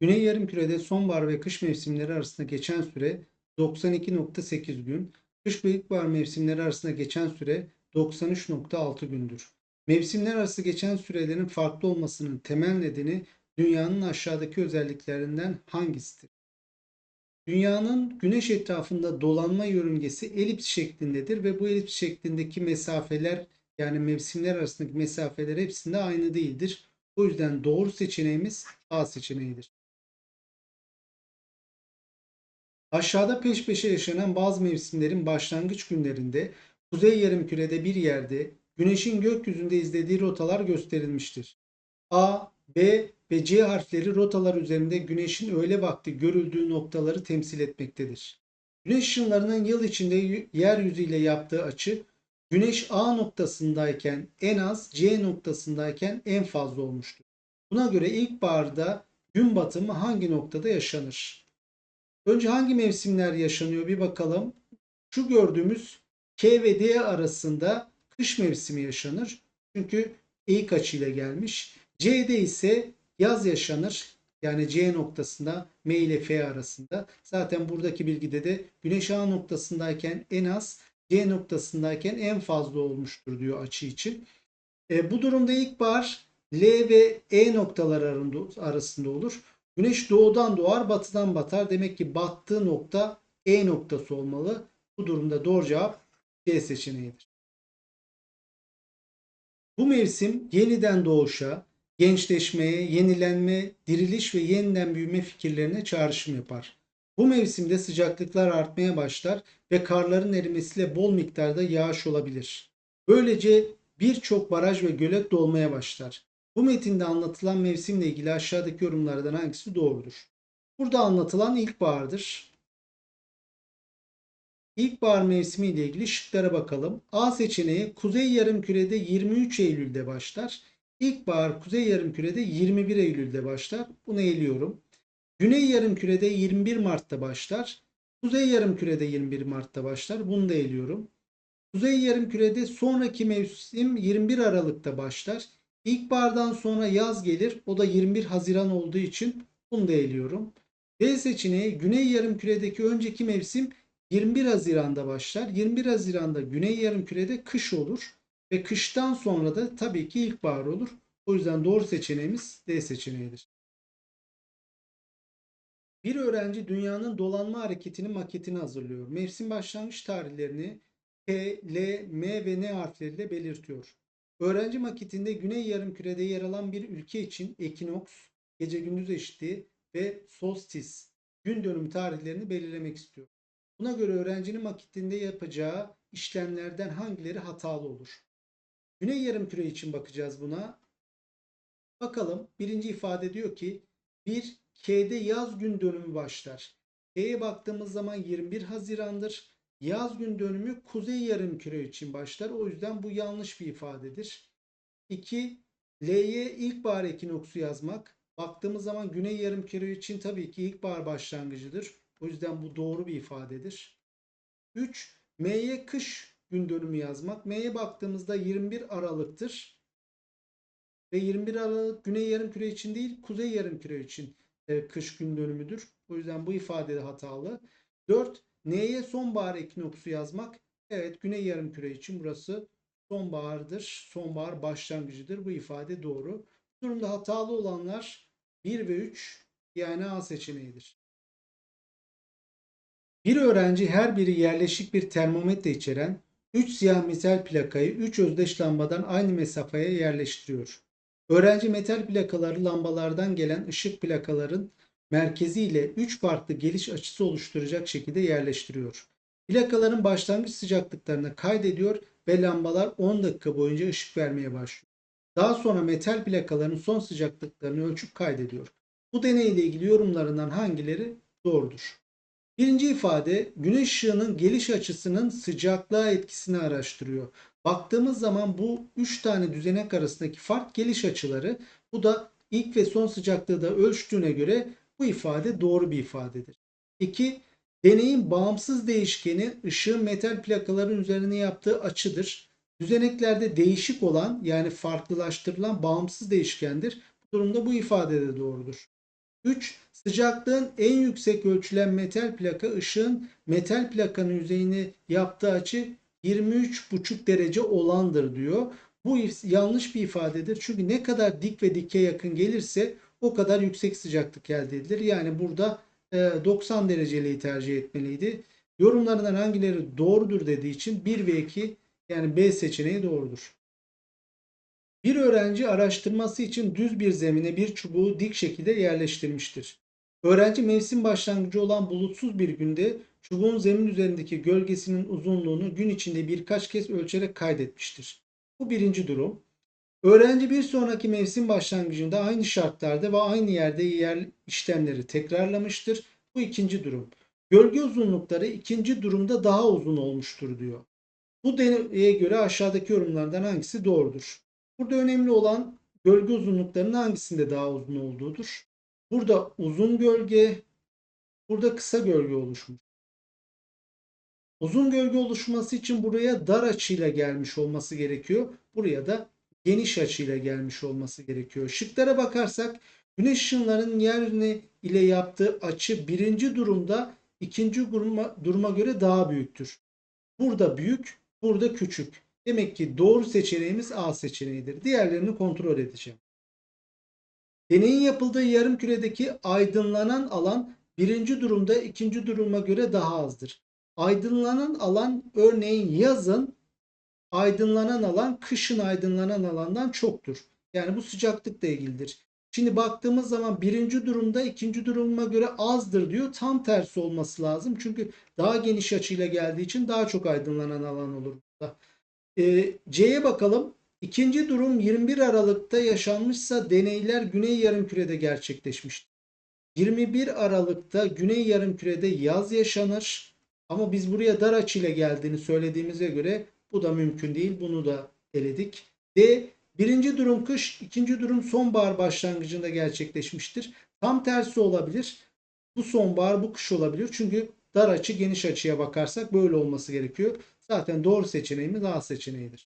Güney yarımkürede sonbahar ve kış mevsimleri arasında geçen süre 92.8 gün, kış ve ilkbahar mevsimleri arasında geçen süre 93.6 gündür. Mevsimler arası geçen sürelerin farklı olmasının temel nedeni dünyanın aşağıdaki özelliklerinden hangisidir? Dünyanın güneş etrafında dolanma yörüngesi elips şeklindedir ve bu elips şeklindeki mesafeler yani mevsimler arasındaki mesafeler hepsinde aynı değildir. O yüzden doğru seçeneğimiz A seçeneğidir. Aşağıda peş peşe yaşanan bazı mevsimlerin başlangıç günlerinde kuzey yarımkürede bir yerde güneşin gökyüzünde izlediği rotalar gösterilmiştir. A, B ve C harfleri rotalar üzerinde güneşin öğle vakti görüldüğü noktaları temsil etmektedir. Güneş ışınlarının yıl içinde yeryüzüyle yaptığı açı güneş A noktasındayken en az C noktasındayken en fazla olmuştur. Buna göre ilkbaharda gün batımı hangi noktada yaşanır? Önce hangi mevsimler yaşanıyor bir bakalım. Şu gördüğümüz K ve D arasında kış mevsimi yaşanır. Çünkü eğik açıyla gelmiş. C'de ise yaz yaşanır. Yani C noktasında M ile F arasında. Zaten buradaki bilgide de Güneş A noktasındayken en az, C noktasındayken en fazla olmuştur diyor açı için. E, bu durumda ilkbahar L ve E noktalar arasında olur. Güneş doğudan doğar, batıdan batar. Demek ki battığı nokta E noktası olmalı. Bu durumda doğru cevap C seçeneğidir. Bu mevsim yeniden doğuşa, gençleşmeye, yenilenme, diriliş ve yeniden büyüme fikirlerine çağrışım yapar. Bu mevsimde sıcaklıklar artmaya başlar ve karların erimesiyle bol miktarda yağış olabilir. Böylece birçok baraj ve gölet dolmaya başlar. Bu metinde anlatılan mevsimle ilgili aşağıdaki yorumlardan hangisi doğrudur? Burada anlatılan ilkbahardır. İlkbahar mevsimi ile ilgili şıklara bakalım. A seçeneği Kuzey Yarımküre'de 23 Eylül'de başlar. İlkbahar Kuzey Yarımküre'de 21 Eylül'de başlar. Bunu eliyorum. Güney Yarımküre'de 21 Mart'ta başlar. Kuzey Yarımküre'de 21 Mart'ta başlar. Bunu da eliyorum. Kuzey Yarımküre'de sonraki mevsim 21 Aralık'ta başlar. İlkbahardan sonra yaz gelir. O da 21 Haziran olduğu için bunu da eliyorum. D seçeneği Güney Yarımküre'deki önceki mevsim 21 Haziran'da başlar. 21 Haziran'da Güney Yarımküre'de kış olur ve kıştan sonra da tabii ki ilkbahar olur. O yüzden doğru seçeneğimiz D seçeneğidir. Bir öğrenci dünyanın dolanma hareketinin maketini hazırlıyor. Mevsim başlangıç tarihlerini P, L, M ve N harfleriyle belirtiyor. Öğrenci maketinde Güney Yarımküre'de yer alan bir ülke için ekinoks, gece gündüz eşitliği ve solstis gün dönümü tarihlerini belirlemek istiyor. Buna göre öğrencinin maketinde yapacağı işlemlerden hangileri hatalı olur? Güney yarımküre için bakacağız buna. Bakalım birinci ifade diyor ki bir K'de yaz gün dönümü başlar. K'ye baktığımız zaman 21 Haziran'dır. Yaz gün dönümü kuzey yarımküre için başlar. O yüzden bu yanlış bir ifadedir. 2. L'ye ilkbahar ekinoksu yazmak. Baktığımız zaman güney yarımküre için tabii ki ilkbahar başlangıcıdır. O yüzden bu doğru bir ifadedir. 3. M'ye kış gün dönümü yazmak. M'ye baktığımızda 21 Aralık'tır. Ve 21 Aralık güney yarımküre için değil kuzey yarımküre için e, kış gün dönümüdür. O yüzden bu ifade de hatalı. 4. N'ye sonbahar ekinoksu yazmak. Evet güney yarımküre için burası sonbahardır. Sonbahar başlangıcıdır. Bu ifade doğru. Bu durumda hatalı olanlar 1 ve 3 yani A seçeneğidir. Bir öğrenci her biri yerleşik bir termometre içeren 3 siyah metal plakayı 3 özdeş lambadan aynı mesafeye yerleştiriyor. Öğrenci metal plakaları lambalardan gelen ışık plakaların merkezi ile 3 farklı geliş açısı oluşturacak şekilde yerleştiriyor. Plakaların başlangıç sıcaklıklarını kaydediyor ve lambalar 10 dakika boyunca ışık vermeye başlıyor. Daha sonra metal plakaların son sıcaklıklarını ölçüp kaydediyor. Bu deneyle ilgili yorumlarından hangileri doğrudur? Birinci ifade güneş ışığının geliş açısının sıcaklığa etkisini araştırıyor. Baktığımız zaman bu 3 tane düzenek arasındaki fark geliş açıları. Bu da ilk ve son sıcaklığı da ölçtüğüne göre bu ifade doğru bir ifadedir. 2. Deneyin bağımsız değişkeni ışığın metal plakaların üzerine yaptığı açıdır. Düzeneklerde değişik olan yani farklılaştırılan bağımsız değişkendir. Bu durumda bu ifade de doğrudur. 3. Sıcaklığın en yüksek ölçülen metal plaka ışığın metal plakanın yüzeyine yaptığı açı 23,5 derece olandır diyor. Bu yanlış bir ifadedir. Çünkü ne kadar dik ve dike yakın gelirse o kadar yüksek sıcaklık elde edilir. Yani burada e, 90 dereceliği tercih etmeliydi. Yorumlarından hangileri doğrudur dediği için 1 ve 2 yani B seçeneği doğrudur. Bir öğrenci araştırması için düz bir zemine bir çubuğu dik şekilde yerleştirmiştir. Öğrenci mevsim başlangıcı olan bulutsuz bir günde çubuğun zemin üzerindeki gölgesinin uzunluğunu gün içinde birkaç kez ölçerek kaydetmiştir. Bu birinci durum. Öğrenci bir sonraki mevsim başlangıcında aynı şartlarda ve aynı yerde yer işlemleri tekrarlamıştır. Bu ikinci durum. Gölge uzunlukları ikinci durumda daha uzun olmuştur diyor. Bu deneye göre aşağıdaki yorumlardan hangisi doğrudur? Burada önemli olan gölge uzunluklarının hangisinde daha uzun olduğudur. Burada uzun gölge, burada kısa gölge oluşmuş. Uzun gölge oluşması için buraya dar açıyla gelmiş olması gerekiyor. Buraya da geniş açıyla gelmiş olması gerekiyor. Şıklara bakarsak güneş ışınlarının yerine ile yaptığı açı birinci durumda ikinci duruma, duruma göre daha büyüktür. Burada büyük, burada küçük. Demek ki doğru seçeneğimiz A seçeneğidir. Diğerlerini kontrol edeceğim. Deneyin yapıldığı yarım küredeki aydınlanan alan birinci durumda ikinci duruma göre daha azdır. Aydınlanan alan örneğin yazın aydınlanan alan kışın aydınlanan alandan çoktur. Yani bu sıcaklıkla ilgilidir. Şimdi baktığımız zaman birinci durumda ikinci duruma göre azdır diyor. Tam tersi olması lazım. Çünkü daha geniş açıyla geldiği için daha çok aydınlanan alan olur burada. Ee, C'ye bakalım. İkinci durum 21 Aralık'ta yaşanmışsa deneyler Güney Yarımküre'de gerçekleşmiştir. 21 Aralık'ta Güney Yarımküre'de yaz yaşanır. Ama biz buraya dar açıyla geldiğini söylediğimize göre bu da mümkün değil. Bunu da eledik. D. Birinci durum kış, ikinci durum sonbahar başlangıcında gerçekleşmiştir. Tam tersi olabilir. Bu sonbahar, bu kış olabilir. Çünkü dar açı, geniş açıya bakarsak böyle olması gerekiyor. Zaten doğru seçeneğimiz A seçeneğidir.